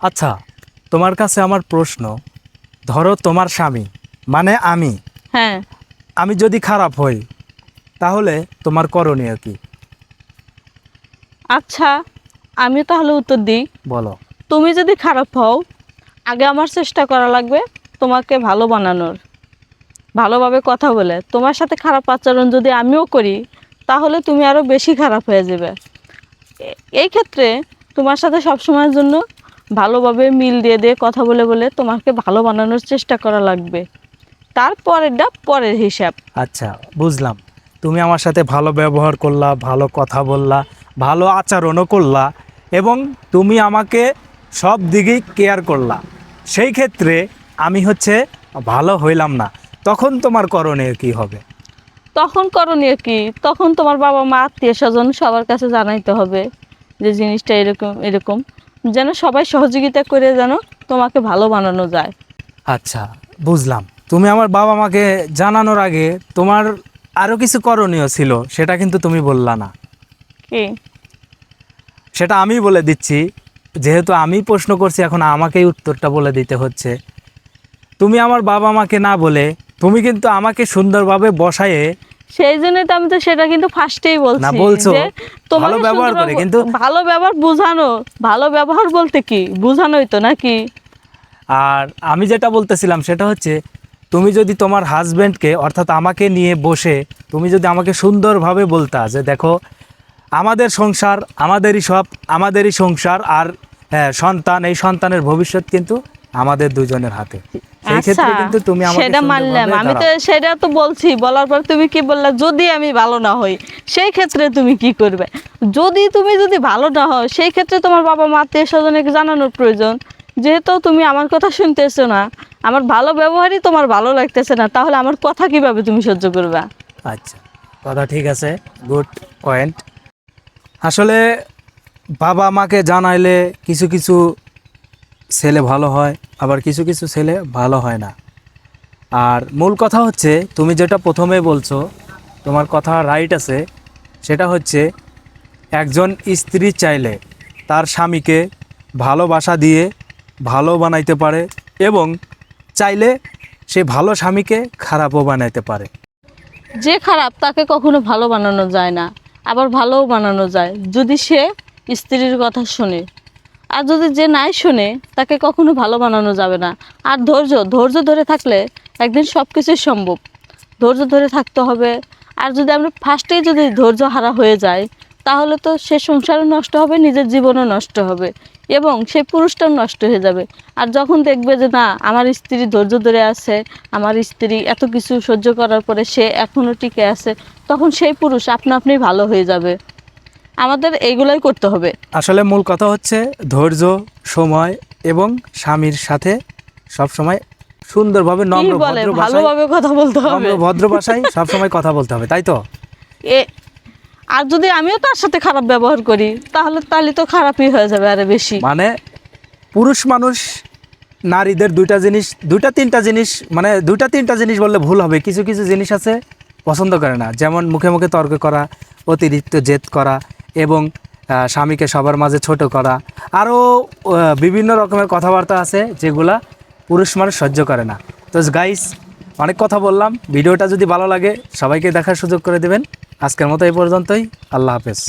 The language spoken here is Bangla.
আচ্ছা তোমার কাছে আমার প্রশ্ন। ধরো তোমার স্বামী মানে আমি। হ্যাঁ। আমি যদি খারাপ হই তাহলে তোমার করণীয় কি? আচ্ছা আমি তাহলে উত্তর দিই। বলো। তুমি যদি খারাপ হও আগে আমার চেষ্টা করা লাগবে তোমাকে ভালো বানানোর। ভালোভাবে কথা বলে। তোমার সাথে খারাপ আচরণ যদি আমিও করি তাহলে তুমি আরও বেশি খারাপ হয়ে যাবে। এই ক্ষেত্রে তোমার সাথে সবসময়ের জন্য ভালোভাবে মিল দিয়ে দিয়ে কথা বলে বলে তোমাকে ভালো বানানোর চেষ্টা করা লাগবে। তারপরেরটা পরের হিসাব। আচ্ছা বুঝলাম। তুমি আমার সাথে ভালো ব্যবহার করলা ভালো কথা বললা ভালো আচরণও করলা এবং তুমি আমাকে সব দিকেই কেয়ার করলা। সেই ক্ষেত্রে আমি হচ্ছে ভালো হইলাম না। তখন তোমার করণীয় কি হবে? তখন করণীয় কি? তখন তোমার বাবা মা আত্মীয় স্বজন সবার কাছে জানাইতে হবে যে জিনিসটা এরকম এরকম। যেন সবাই সহযোগিতা করে যেন তোমাকে ভালো বানানো যায়। আচ্ছা বুঝলাম। তুমি আমার বাবা মাকে জানানোর আগে তোমার আরও কিছু করণীয় ছিল সেটা কিন্তু তুমি বললা না। কি? সেটা আমি বলে দিচ্ছি যেহেতু আমি প্রশ্ন করছি এখন আমাকেই উত্তরটা বলে দিতে হচ্ছে। তুমি আমার বাবা মাকে না বলে তুমি কিন্তু আমাকে সুন্দরভাবে বসায়ে সেই জন্যই তো আমি তো সেটা কিন্তু ফার্স্টেই বলছি না, বলছো, ভালো ব্যবহার করে, কিন্তু- ভালো ব্যবহার বোঝানো ভালো ব্যবহার বলতে কি? বোঝানোই তো নাকি? আর আমি যেটা বলতেছিলাম সেটা হচ্ছে তুমি যদি তোমার হাজব্যান্ডকে অর্থাৎ আমাকে নিয়ে বসে তুমি যদি আমাকে সুন্দরভাবে বলতা যে দেখো আমাদের সংসার আমাদেরই সব আমাদেরই সংসার আর হ্যাঁ সন্তান এই সন্তানের ভবিষ্যৎ কিন্তু আমাদের দুজনের হাতে। আচ্ছা, কিন্তু তুমি আমাকে সেটা মানলাম। আমি তো সেটা তো বলছি বলার পর তুমি কি বললা যদি আমি ভালো না হই সেই ক্ষেত্রে তুমি কি করবে? যদি তুমি যদি ভালো না হও সেই ক্ষেত্রে তোমার বাবা মা আত্মীয় স্বজনকে জানানোর প্রয়োজন। যেহেতু তুমি আমার কথা শুনতেছো না আমার ভালো ব্যবহারই তোমার ভালো লাগতেছে না তাহলে আমার কথা কীভাবে তুমি সহ্য করবে? আচ্ছা কথা ঠিক আছে গুড পয়েন্ট আসলে বাবা মাকে জানাইলে কিছু কিছু ছেলে ভালো হয়, আবার কিছু কিছু ছেলে ভালো হয় না। আর মূল কথা হচ্ছে, তুমি যেটা প্রথমে বলছো, তোমার কথা রাইট আছে, সেটা হচ্ছে একজন স্ত্রী চাইলে তার স্বামীকে ভালোবাসা দিয়ে ভালো বানাইতে পারে এবং চাইলে সে ভালো স্বামীকে খারাপও বানাইতে পারে। যে খারাপ, তাকে কখনো ভালো বানানো যায় না, আবার ভালোও বানানো যায়, যদি সে স্ত্রীর কথা শোনে। আর যদি যে নাই শোনে, তাকে কখনো ভালো বানানো যাবে না। আর ধৈর্য ধৈর্য ধরে থাকলে একদিন সব কিছুই সম্ভব। ধৈর্য ধরে থাকতে হবে। আর যদি আমরা ফার্স্টেই যদি ধৈর্য হারা হয়ে যায় তাহলে তো সে সংসারও নষ্ট হবে, নিজের জীবনও নষ্ট হবে এবং সে পুরুষটাও নষ্ট হয়ে যাবে। আর যখন দেখবে যে, না, আমার স্ত্রী ধৈর্য ধরে আছে, আমার স্ত্রী এত কিছু সহ্য করার পরে সে এখনও টিকে আছে, তখন সেই পুরুষ আপনা আপনি ভালো হয়ে যাবে। আমাদের এইগুলাই করতে হবে। আসলে মূল কথা হচ্ছে ধৈর্য সময় এবং স্বামীর সাথে সব সময় সুন্দরভাবে নম্র ভদ্র ভাষায় ভালোভাবে কথা বলতে হবে। নম্র ভদ্র ভাষায় সবসময় কথা বলতে হবে তাই তো? এ আর যদি আমিও তার সাথে খারাপ ব্যবহার করি তাহলে তাহলে তো খারাপই হয়ে যাবে আরে বেশি। মানে পুরুষ মানুষ নারীদের দুইটা জিনিস দুইটা তিনটা জিনিস মানে দুইটা তিনটা জিনিস বললে ভুল হবে। কিছু কিছু জিনিস আছে পছন্দ করে না। যেমন মুখে মুখে তর্ক করা অতিরিক্ত জেদ করা এবং স্বামীকে সবার মাঝে ছোট করা। আরও বিভিন্ন রকমের কথাবার্তা আছে যেগুলা পুরুষ মানুষ সহ্য করে না। তো গাইস অনেক কথা বললাম। ভিডিওটা যদি ভালো লাগে, সবাইকে দেখার সুযোগ করে দেবেন। আজকের মতো এই পর্যন্তই। আল্লাহ হাফেজ।